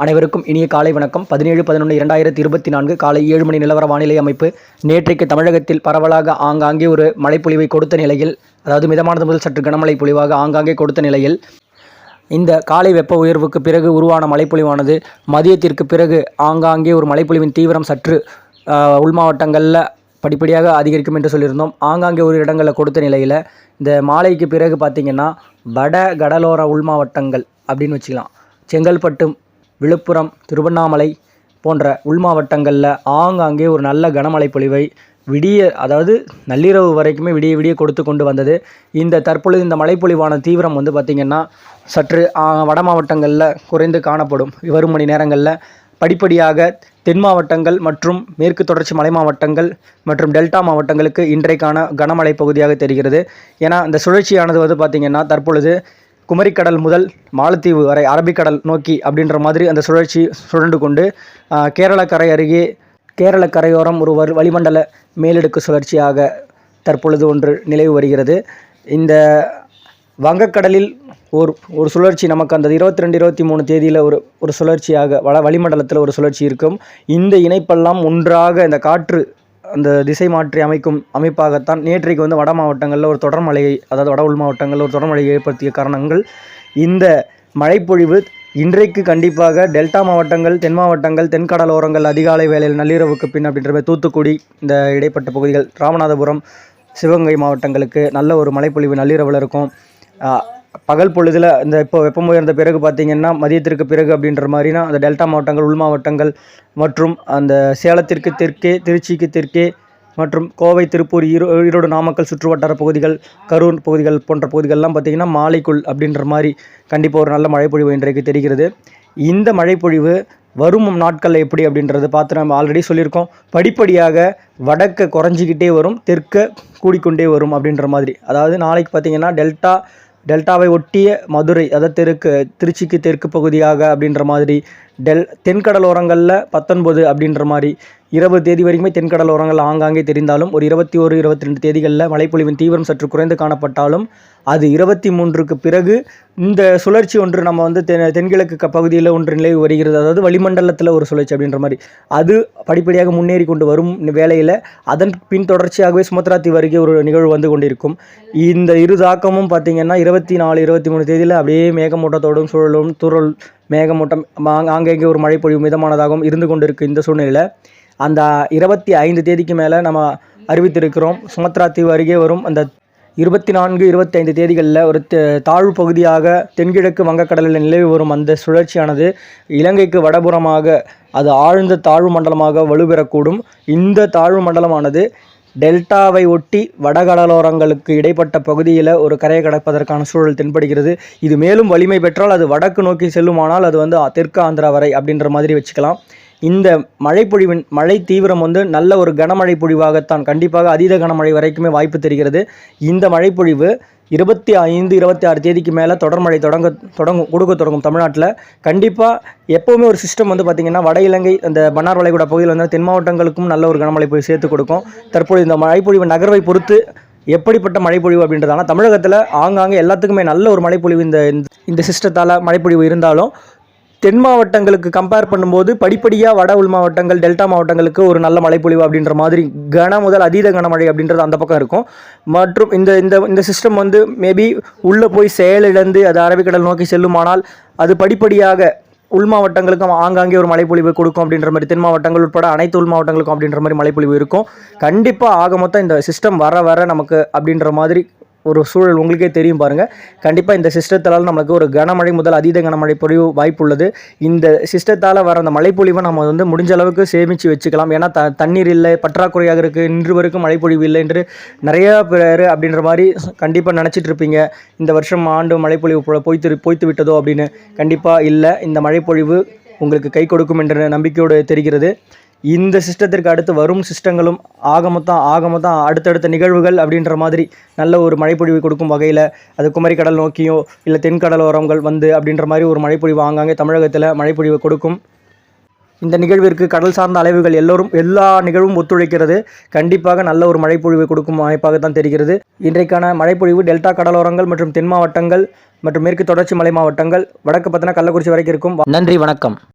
அனைவருக்கும் இனிய காலை வணக்கம். பதினேழு பதினொன்று இரண்டாயிரத்தி இருபத்தி நான்கு காலை ஏழு மணி நிலவர வானிலை அமைப்பு. நேற்றைக்கு தமிழகத்தில் பரவலாக ஆங்காங்கே ஒரு மழைப்பொழிவை கொடுத்த நிலையில் அதாவது மிதமானது முதல் சற்று கனமழை பொழிவாக ஆங்காங்கே கொடுத்த நிலையில் இந்த காலை வெப்ப உயர்வுக்கு பிறகு உருவான மழைப்பொழிவானது மதியத்திற்கு பிறகு ஆங்காங்கே ஒரு மழைப்பொழிவின் தீவிரம் சற்று உள் மாவட்டங்களில் படிப்படியாக அதிகரிக்கும் என்று சொல்லியிருந்தோம். ஆங்காங்கே ஒரு இடங்களில் கொடுத்த நிலையில் இந்த மாலைக்கு பிறகு பார்த்திங்கன்னா வட கடலோர உள் மாவட்டங்கள் அப்படின்னு வச்சுக்கலாம். செங்கல்பட்டு விழுப்புரம் திருவண்ணாமலை போன்ற உள் மாவட்டங்களில் ஆங்காங்கே ஒரு நல்ல கனமழை பொழிவை விடிய அதாவது நள்ளிரவு வரைக்குமே விடிய விடிய கொடுத்து கொண்டு வந்தது. இந்த தற்பொழுது இந்த மழைப்பொழிவான தீவிரம் வந்து பார்த்திங்கன்னா சற்று வட மாவட்டங்களில் குறைந்து காணப்படும். வரும் மணி நேரங்களில் படிப்படியாக தென் மாவட்டங்கள் மற்றும் மேற்கு தொடர்ச்சி மலை மாவட்டங்கள் மற்றும் டெல்டா மாவட்டங்களுக்கு இன்றைக்கான கனமழை பகுதியாக தெரிகிறது. ஏன்னா இந்த சுழற்சியானது வந்து பார்த்திங்கன்னா தற்பொழுது குமரிக்கடல் முதல் மாலத்தீவு வரை அரபிக்கடல் நோக்கி அப்படின்ற மாதிரி அந்த சுழற்சி சுழண்டு கொண்டு கேரள கேரளக்கரை அருகே கேரள கரையோரம் ஒரு வளிமண்டல மேலடுக்கு சுழற்சியாக தற்பொழுது ஒன்று நிலைவு வருகிறது. இந்த வங்கக்கடலில் ஒரு ஒரு சுழற்சி நமக்கு அந்த இருபத்தி ரெண்டு இருபத்தி மூணு தேதியில் ஒரு ஒரு சுழற்சியாக வள வளிமண்டலத்தில் ஒரு சுழற்சி இருக்கும். இந்த இணைப்பெல்லாம் ஒன்றாக இந்த காற்று அந்த திசை மாற்றி அமைக்கும் அமைப்பாகத்தான் நேற்றைக்கு வந்து வட மாவட்டங்களில் ஒரு தொடர்மழையை அதாவது வட உள் மாவட்டங்களில் ஒரு தொடர்மழையை ஏற்படுத்திய காரணங்கள் இந்த மழைப்பொழிவு இன்றைக்கு கண்டிப்பாக டெல்டா மாவட்டங்கள் தென் மாவட்டங்கள் தென்கடலோரங்கள் அதிகாலை வேளையில் நள்ளிரவுக்கு பின் அப்படின்ற மாதிரி தூத்துக்குடி இந்த இடைப்பட்ட பகுதிகள் ராமநாதபுரம் சிவகங்கை மாவட்டங்களுக்கு நல்ல ஒரு மழைப்பொழிவு நள்ளிரவில் இருக்கும். பகல் பொழுதில் இந்த இப்போ வெப்பம் உயர்ந்த பிறகு பார்த்தீங்கன்னா மதியத்திற்கு பிறகு அப்படின்ற மாதிரினா அந்த டெல்டா மாவட்டங்கள் உள் மாவட்டங்கள் மற்றும் அந்த சேலத்திற்கு தெற்கே திருச்சிக்கு தெற்கே மற்றும் கோவை திருப்பூர் ஈரோ ஈரோடு நாமக்கல் சுற்றுவட்டார பகுதிகள் கரூர் பகுதிகள் போன்ற பகுதிகள்லாம் பார்த்திங்கன்னா மாலைக்குள் அப்படின்ற மாதிரி கண்டிப்பாக ஒரு நல்ல மழைப்பொழிவு இன்றைக்கு தெரிகிறது. இந்த மழைப்பொழிவு வரும் நாட்களில் எப்படி அப்படின்றத பார்த்து நம்ம ஆல்ரெடி சொல்லியிருக்கோம். படிப்படியாக வடக்க குறைஞ்சிக்கிட்டே வரும் தெற்க கூடிக்கொண்டே வரும் அப்படின்ற மாதிரி. அதாவது நாளைக்கு பார்த்திங்கன்னா டெல்டா டெல்டாவை ஒட்டிய மதுரை அதாவது தெற்கு திருச்சிக்கு தெற்கு பகுதியாக அப்படின்ற மாதிரி டெல் தென்கடலோரங்களில் பத்தொன்பது அப்படின்ற மாதிரி இருபது தேதி வரைக்குமே தென்கடலோரங்கள் ஆங்காங்கே தெரிந்தாலும் ஒரு இருபத்தி ஒரு இருபத்தி ரெண்டு தேதிகளில் மழைப்பொழிவின் தீவிரம் சற்று குறைந்து காணப்பட்டாலும் அது இருபத்தி மூன்றுக்கு பிறகு இந்த சுழற்சி ஒன்று நம்ம வந்து தென் தென்கிழக்கு பகுதியில் ஒன்று நிலை வருகிறது. அதாவது வளிமண்டலத்தில் ஒரு சுழற்சி அப்படின்ற மாதிரி. அது படிப்படியாக முன்னேறி கொண்டு வரும் வேளையில் அதன் பின் தொடர்ச்சியாகவே சுமத்ரா தீவு அருகே ஒரு நிகழ்வு வந்து கொண்டிருக்கும். இந்த இரு தாக்கமும் பார்த்திங்கன்னா இருபத்தி நாலு இருபத்தி மூணு தேதியில் அப்படியே மேகமூட்டத்தோடும் சூழலும் துறல் மேகமூட்டம் ஆங்கங்கே ஒரு மழைப்பொழிவு மிதமானதாகவும் இருந்து கொண்டிருக்கு இந்த சூழ்நிலையில். அந்த இருபத்தி ஐந்து தேதிக்கு மேலே நம்ம அறிவித்திருக்கிறோம். சுமத்ரா தீவு அருகே வரும் அந்த இருபத்தி நான்கு இருபத்தி ஐந்து தேதிகளில் ஒரு தாழ்வு பகுதியாக தென்கிழக்கு வங்கக்கடலில் நிலவி வரும் அந்த சுழற்சியானது இலங்கைக்கு வடபுறமாக அது ஆழ்ந்த தாழ்வு மண்டலமாக வலுப்பெறக்கூடும் இந்த தாழ்வு மண்டலமானது டெல்டாவை ஒட்டி வடகடலோரங்களுக்கு இடைப்பட்ட பகுதியில் ஒரு கரையை கடப்பதற்கான சூழல் தென்படுகிறது. இது மேலும் வலிமை பெற்றால் அது வடக்கு நோக்கி செல்லுமானால் அது வந்து தெற்கு ஆந்திரா வரை அப்படின்ற மாதிரி வச்சுக்கலாம். இந்த மழைப்பொழிவின் மழை தீவிரம் வந்து நல்ல ஒரு கனமழை பொழிவாகத்தான் கண்டிப்பாக அதீத கனமழை வரைக்குமே வாய்ப்பு தெரிகிறது. இந்த மழைப்பொழிவு இருபத்தி ஐந்து இருபத்தி ஆறு தேதிக்கு மேலே தொடர் மழை தொடங்க தொடங்கும் கொடுக்க தொடங்கும் தமிழ்நாட்டில். கண்டிப்பாக எப்போவுமே ஒரு சிஸ்டம் வந்து பார்த்திங்கன்னா வட இலங்கை அந்த மன்னார் வளைகுடா பகுதியில் வந்து தென் மாவட்டங்களுக்கும் நல்ல ஒரு கனமழை போய் சேர்த்து கொடுக்கும். தற்போது இந்த மழைப்பொழிவு நகர்வை பொறுத்து எப்படிப்பட்ட மழைப்பொழிவு அப்படின்றதால தமிழகத்தில் ஆங்காங்கே எல்லாத்துக்குமே நல்ல ஒரு மழைப்பொழிவு இந்த இந்த- இந்த சிஸ்டத்தால் மழைப்பொழிவு இருந்தாலும் தென் மாவட்டங்களுக்கு கம்பேர் பண்ணும்போது படிப்படியாக வட உள் மாவட்டங்கள் டெல்டா மாவட்டங்களுக்கு ஒரு நல்ல மழைப்பொழிவு அப்படின்ற மாதிரி கன முதல் அதீத கனமழை அப்படின்றது அந்த பக்கம் இருக்கும். மற்றும் இந்த இந்த இந்த சிஸ்டம் வந்து மேபி உள்ளே போய் செயலிழந்து அது அரபிக்கடல் நோக்கி செல்லுமானால் அது படிப்படியாக உள் மாவட்டங்களுக்கும் ஆங்காங்கே ஒரு மழைப்பொழிவு கொடுக்கும் அப்படின்ற மாதிரி தென் மாவட்டங்கள் உட்பட அனைத்து உள் மாவட்டங்களுக்கும் அப்படின்ற மாதிரி மழைப்பொழிவு இருக்கும். கண்டிப்பாக ஆக மொத்தம் இந்த சிஸ்டம் வர வர நமக்கு அப்படின்ற மாதிரி ஒரு சூழல் உங்களுக்கே தெரியும் பாருங்கள் கண்டிப்பாக இந்த சிஸ்டத்தால் நமக்கு ஒரு கனமழை முதல் அதீத கனமழை பொழிவு வாய்ப்பு உள்ளது இந்த சிஸ்டத்தால் வர அந்த மழைப்பொழிவை நம்ம வந்து முடிஞ்ச அளவுக்கு சேமித்து வச்சுக்கலாம். ஏன்னா த தண்ணீர் இல்லை பற்றாக்குறையாக இருக்குது இன்று வரைக்கும் மழைப்பொழிவு இல்லை என்று நிறையா பேர் அப்படின்ற மாதிரி கண்டிப்பாக நினச்சிட்டு இருப்பீங்க. இந்த வருஷம் ஆண்டு மழைப்பொழிவு போய்த்து போய்த்து பொய்த்து விட்டதோ அப்படின்னு கண்டிப்பாக இல்லை. இந்த மழைப்பொழிவு உங்களுக்கு கை கொடுக்கும் என்ற நம்பிக்கையோடு தெரிகிறது. இந்த சிஸ்டத்திற்கு அடுத்து வரும் சிஸ்டங்களும் ஆக மொத்தம் ஆக மொத்தம் அடுத்தடுத்த நிகழ்வுகள் அப்படின்ற மாதிரி நல்ல ஒரு மழைப்பொழிவு கொடுக்கும் வகையில் அது குமரிக்கடல் நோக்கியோ இல்லை தென்கடலோரங்கள் வந்து அப்படின்ற மாதிரி ஒரு மழைப்பொழிவு ஆங்காங்கே தமிழகத்தில் மழைப்பொழிவு கொடுக்கும். இந்த நிகழ்விற்கு கடல் சார்ந்த அலைவுகள் எல்லோரும் எல்லா நிகழ்வும் ஒத்துழைக்கிறது. கண்டிப்பாக நல்ல ஒரு மழைப்பொழிவு கொடுக்கும் வாய்ப்பாக தான் தெரிகிறது. இன்றைக்கான மழைப்பொழிவு டெல்டா கடலோரங்கள் மற்றும் தென் மாவட்டங்கள் மற்றும் மேற்கு தொடர்ச்சி மலை மாவட்டங்கள். வடக்கு பார்த்தினா கள்ளக்குறிச்சி வரைக்கும் இருக்கும். நன்றி வணக்கம்.